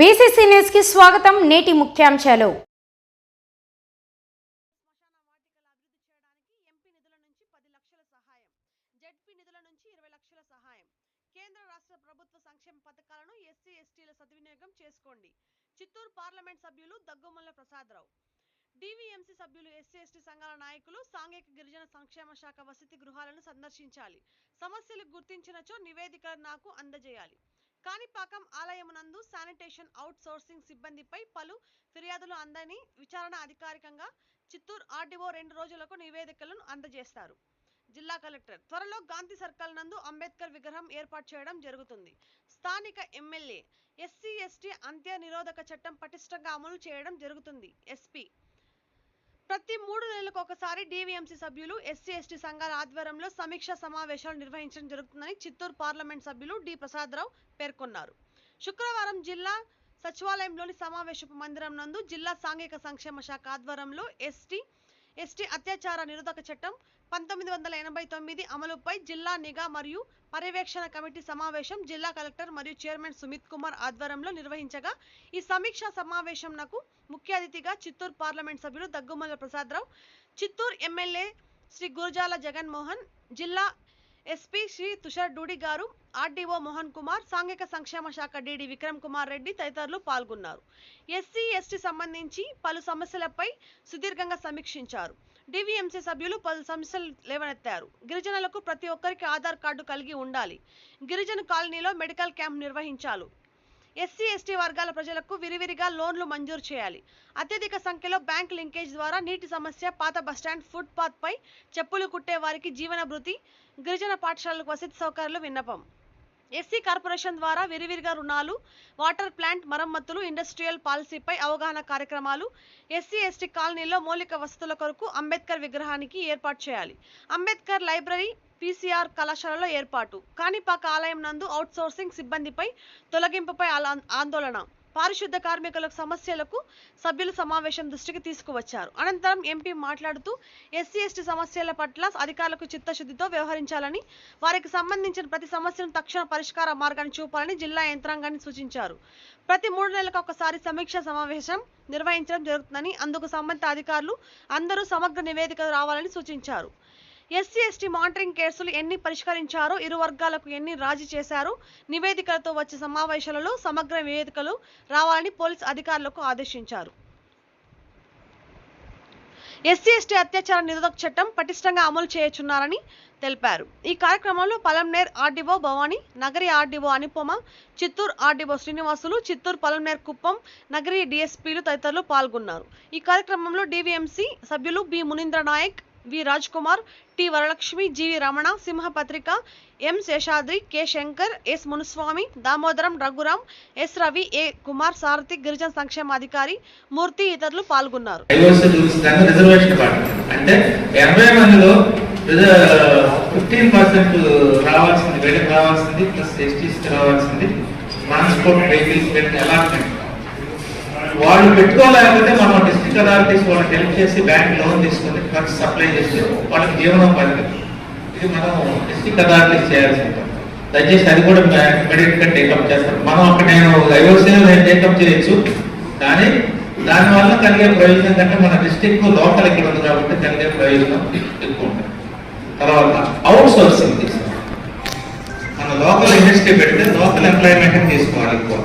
BCC న్యూస్కి స్వాగతం నేటి ముఖ్యాంశాలు. ఎంపీ నిధుల నుంచి పది లక్షల సహాయం జెడ్పీ నిధుల నుంచి ఇరవై లక్షల సహాయం కేంద్ర రాష్ట్ర ప్రభుత్వ సంక్షేమ పథకాలను ఎస్సీ ఎస్టీల సద్వినియోగం చేసుకోండి. చిత్తూరు పార్లమెంట్ సభ్యులు దగ్గుమల్ల ప్రసాదరావు. డివిఎంసీ సభ్యులు ఎస్సీ ఎస్టీ సంఘాల నాయకులు సాంఘిక గిరిజన సంక్షేమ శాఖ వసతి గృహాలను సందర్శించాలి. సమస్యలు గుర్తించినచో నివేదికలు నాకు అందజేయాలి. కాణిపాకం ఆలయమునందు శానిటేషన్ అవుట్ సోర్సింగ్ సిబ్బందిపై పలు ఫిర్యాదులు అందని విచారణ అధికారికంగా చిత్తూరు ఆర్డీఓ రెండు రోజులకు నివేదికలను అందజేస్తారు. జిల్లా కలెక్టర్ త్వరలో గాంధీ సర్కిల్ నందు అంబేద్కర్ విగ్రహం ఏర్పాటు చేయడం జరుగుతుంది. స్థానిక ఎమ్మెల్యే ఎస్సీ ఎస్టీ అంత్య నిరోధక చట్టం పటిష్టంగా అమలు చేయడం జరుగుతుంది. ఎస్పీ ప్రతి మూడు నెలలకు ఒకసారి డీవీఎంసీ సభ్యులు ఎస్సీ ఎస్టీ సంఘాల ఆధ్వర్యంలో సమీక్షా సమావేశాలు నిర్వహించడం జరుగుతుందని చిత్తూరు పార్లమెంట్ సభ్యులు డి ప్రసాదరావు పేర్కొన్నారు. శుక్రవారం జిల్లా సచివాలయంలోని సమావేశపు మందిరం నందు జిల్లా సాంఘిక సంక్షేమ శాఖ ఆధ్వర్యంలో ఎస్టీ ఎస్టీ అత్యాచార నిరోధక చట్టం పంతొమ్మిది వందల ఎనభై తొమ్మిది అమలుపై జిల్లా నిఘా మరియు పర్యవేక్షణ కమిటీ సమావేశం జిల్లా కలెక్టర్ మరియు చైర్మన్ సుమిత్ కుమార్ ఆధ్వర్యంలో నిర్వహించగా ఈ సమీక్షా సమావేశంకు ముఖ్య అతిథిగా చిత్తూరు పార్లమెంట్ సభ్యులు దగ్గుమల్ల ప్రసాదరావు చిత్తూరు ఎమ్మెల్యే శ్రీ గురజాల జగన్మోహన్ జిల్లా ఎస్పీ శ్రీ తుషార్ డూడి గారు ఆర్డీఓ మోహన్ కుమార్ సాంఘిక సంక్షేమ శాఖ డీడీ విక్రమ్ కుమార్ రెడ్డి తదితరులు పాల్గొన్నారు. ఎస్సీ ఎస్టీ సంబంధించి పలు సమస్యలపై సుదీర్ఘంగా సమీక్షించారు. డివిఎంసీ సభ్యులు పలు సమస్యలు లేవనెత్తారు. గిరిజనులకు ప్రతి ఒక్కరికి ఆధార్ కార్డు కలిగి ఉండాలి. గిరిజన కాలనీలో మెడికల్ క్యాంప్ నిర్వహించాలి. ఎస్సీ ఎస్టీ వర్గాల ప్రజలకు విరివిరిగా లోన్లు మంజూరు చేయాలి. అత్యధిక సంఖ్యలో బ్యాంక్ లింకేజ్ ద్వారా నీటి సమస్య పాత బస్టాండ్ ఫుట్పాత్ పై చెప్పులు కుట్టే వారికి జీవన భృతి గిరిజన పాఠశాలలకు వసతి సౌకర్యాలు విన్నపం. ఎస్సీ కార్పొరేషన్ ద్వారా విరివిరిగా రుణాలు వాటర్ ప్లాంట్ మరమ్మతులు ఇండస్ట్రియల్ పాలసీపై అవగాహన కార్యక్రమాలు ఎస్సీ ఎస్టీ కాలనీలో మౌలిక వసతుల కొరకు అంబేద్కర్ విగ్రహానికి ఏర్పాటు చేయాలి. అంబేద్కర్ లైబ్రరీ పీసీఆర్ కళాశాలలో ఏర్పాటు. కాణిపాక ఆలయం నందు అవుట్సోర్సింగ్ సిబ్బందిపై తొలగింపుపై ఆందోళన. పారిశుద్ధ కార్మికుల సమస్యలకు సభ్యులు సమావేశం దృష్టికి తీసుకువచ్చారు. అనంతరం ఎంపీ మాట్లాడుతూ ఎస్సీ ఎస్టీ సమస్యల పట్ల అధికారులకు చిత్తశుద్ధితో వ్యవహరించాలని వారికి సంబంధించిన ప్రతి సమస్యను తక్షణ పరిష్కార మార్గాన్ని చూపాలని జిల్లా యంత్రాంగాన్ని సూచించారు. ప్రతి మూడు నెలలకు ఒకసారి సమీక్ష సమావేశం నిర్వహించడం జరుగుతుందని అందుకు సంబంధిత అధికారులు అందరూ సమగ్ర నివేదిక రావాలని సూచించారు. ఎస్సీ ఎస్టీ మానిటరింగ్ కేసులు ఎన్ని పరిష్కరించారో ఇరు వర్గాలకు ఎన్ని రాజీ చేశారో నివేదికలతో వచ్చే సమావేశాలలో సమగ్ర నివేదికలు రావాలని పోలీస్ అధికారులకు ఆదేశించారు. ఎస్సీ ఎస్టీ అత్యాచార నిరోధక చట్టం పటిష్టంగా అమలు చేయచున్నారని తెలిపారు. ఈ కార్యక్రమంలో Palamaner RDO Bhavani Nagari RDO Anupama Chittoor RDO Srinivasulu Chittoor Palamaner Kuppam Nagari డిఎస్పీలు తదితరులు పాల్గొన్నారు. ఈ కార్యక్రమంలో డివిఎంసి సభ్యులు B Munindra Nayak V Raj Kumar T Varalakshmi GV Ramana Simhapatrika M Seshadri K Shankar S Munuswamy Damodaram Raghuram S Ravi A Kumar Sarathi గిరిజన సంక్షేమ అధికారి మూర్తి ఇతరులు పాల్గొన్నారు. అంటే మందిలో ఫిఫ్టీన్ పర్సెంట్ రావాల్సింది రావాల్సింది ప్లస్ ఎస్టీస్కి రావాల్సింది ట్రాన్స్పోర్ట్ వెహికల్స్ అలాట్మెంట్. వాళ్ళు పెట్టుకోలేకపోతే మనం డిస్ట్రిక్ట్ అథారిటీస్ వాళ్ళకి హెల్ప్ చేసి బ్యాంక్ లోన్ తీసుకొని ఖర్చు సప్లై చేస్తే వాళ్ళకి జీవనోపాధి కల్పిస్తాం. ఇది మనం డిస్ట్రిక్ట్ అథారిటీస్ చేయాల్సి ఉంటుంది. దయచేసి అది కూడా మెడిట్ టేకప్ చేస్తాం. మనం అక్కడ నేను ఐఓసీలో నేను టేకప్ చేయొచ్చు. కానీ దానివల్ల కలిగే ప్రయోజనం కంటే మన డిస్ట్రిక్ట్ లోకల్ ఇక్కడ ఉంది కాబట్టి కలిగే ప్రయోజనం ఎక్కువ ఉంటుంది. తర్వాత అవుట్ సోర్సింగ్ తీసుకోవాలి మన లోకల్ ఇండస్ట్రీ పెడితే లోకల్ ఎంప్లాయ్మెంట్ తీసుకోవాలి ఎక్కువ.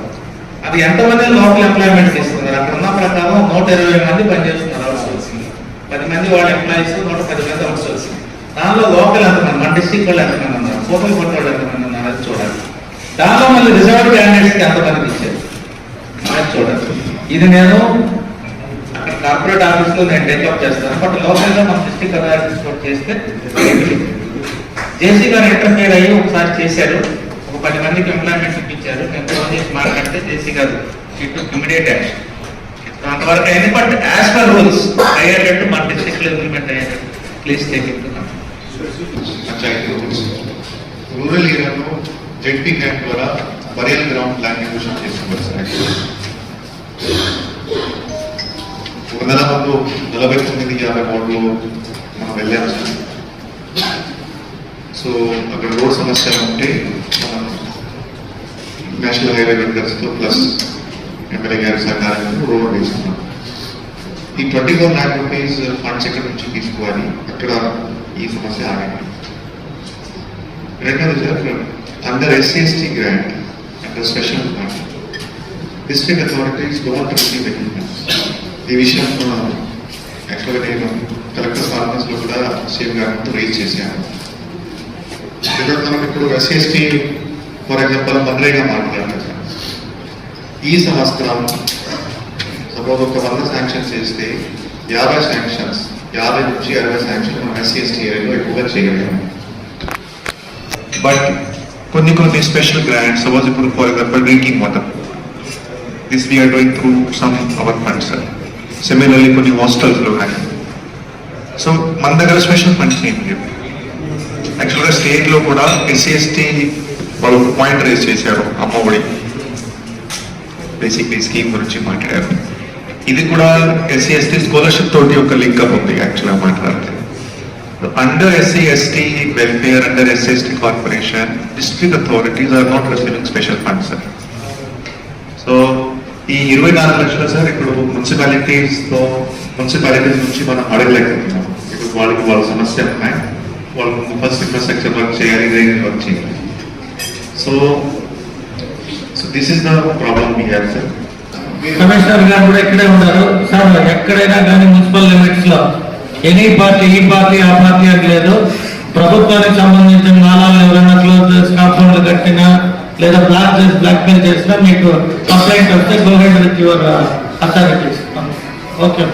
అది ఎంతమంది లోకల్ ఎంప్లాయ్మెంట్ ఇస్తున్నారు అక్కడ ఉన్న ప్రకారం నూట ఇరవై మంది పనిచేస్తున్నారు అవుట్ పది మంది వాళ్ళ ఎంప్లాయీస్ నూట పది మంది అవుట్ దానిలో లోకల్ ఎంతమంది మన డిస్టిక్ వాళ్ళు ఎంతమంది ఉన్నారు? కోపల్ కొట్ట వాళ్ళు ఎంతమంది ఉన్నారు? అది చూడాలి. దానిలో మళ్ళీ రిజర్వ్ క్యాండిడేట్స్కి ఎంతమంది ఇచ్చారు? అది చూడాలి. ఇది నేను అక్కడ కార్పొరేట్ ఆఫీస్లో నేను డెవలప్ చేస్తాను. బట్ లోకల్గా మన డిస్టిక్ అథారిటీస్ చేస్తే జేసీ గారు ఇంటర్ఫియర్ అయ్యి ఒకసారి చేశారు. పది మందికి ఎంప్లాయ్మెంట్స్ ఇప్పించారు నేను స్మార్ట్ అంటే మాట్లాడితే జేసీ గారు ఇటు ఇమీడియట్ యాక్షన్ అంతవరకు అయింది బట్ యాజ్ పర్ రూల్స్ అయ్యేటట్టు మన డిస్ట్రిక్ట్లో ఇంప్లిమెంట్ అయ్యేటట్టు ప్లీజ్ టేక్ ఇట్ రూరల్ ఏరియాలో జెడ్పీ క్యాంప్ ద్వారా బరియల్ గ్రౌండ్ ల్యాండ్ ఎక్విజిషన్ చేస్తున్నారు సార్ ఒక నెల ముందు నలభై తొమ్మిది యాభై కోట్లు మనం వెళ్ళాము సో అక్కడ రోడ్ సమస్యలు ఉంటే మనం నేషనల్ హైవే వెంకర్స్తో ప్లస్ ఎమ్మెల్యే గారి సహకారంతో రోడ్ వేస్తున్నాం. ఈ twenty four lakh rupees funds ఎక్కడి నుంచి తీసుకోవాలి. అక్కడ ఈ సమస్య ఆగింది రెండవది sir under SC ST grant under special grant district authorities don't receive any ఈ విషయం యాక్చువల్గా నేను కలెక్టర్ కాన్ఫరెన్స్లో కూడా సీఎం గారితో రేజ్ చేశాను. ఎందుకంటే మనం ఇప్పుడు ఎస్సీఎస్టీ ఫర్ ఎగ్జాంపుల్ మన్రేగా మాట్లాడాలి ఈ సంవత్సరం సపోజ్ ఒక వంద శాంక్షన్ చేస్తే యాభై శాంక్షన్స్ యాభై నుంచి అరవై శాంక్షన్ మనం ఎస్సీఎస్టీ ఏరియాలో ఎక్కువగా చేయగలం. బట్ కొన్ని కొన్ని స్పెషల్ గ్రాంట్స్ సపోజ్ ఇప్పుడు for example drinking water this we're doing through some our funds similarly కొన్ని హాస్టల్స్లో కానీ. సో మన దగ్గర స్పెషల్ ఫండ్స్ ఏం లేవు. యాక్చువల్గా స్టేట్లో కూడా ఎస్సీఎస్టీ ఎస్టీ వాళ్ళు పాయింట్ రేస్ చేశారు అమ్మఒడి బేసిక్ ఈ స్కీమ్ గురించి మాట్లాడారు ఇది కూడా ఎస్సీ ఎస్టీ స్కాలర్షిప్ తోటి ఒక లింక్ అప్ ఉంది యాక్చువల్గా మాట్లాడితే under SC ST welfare under SC ST corporation district authorities are not receiving special funds sir so ఈ ఇరవై నాలుగు లక్షలు సార్ ఇప్పుడు మున్సిపాలిటీస్తో మున్సిపాలిటీస్ నుంచి మనం అడగలేకపోతున్నాం. ఇప్పుడు వాళ్ళకి వాళ్ళ సమస్య ఉన్నాయి. వాళ్ళకి ఫస్ట్ ఇన్ఫ్రాస్ట్రక్చర్ వర్క్ చేయాలి డ్రైనేజ్ వర్క్ చేయాలి so so this is the problem we have sir commissioner గారు కూడా ఇక్కడే ఉన్నారు. సార్ ఎక్కడైనా కానీ మున్సిపల్ లిమిట్స్లో ఎనీ పార్టీ ఈ పార్టీ ఆ పార్టీ అని లేదు. ప్రభుత్వానికి సంబంధించిన నాళాలు ఎవరైనా క్లోజ్ స్టాప్ కట్టినా లేదా బ్లాక్ చేసి బ్లాక్ మెయిల్ చేసినా మీకు కంప్లైంట్ వస్తే government with your authorities. Okay.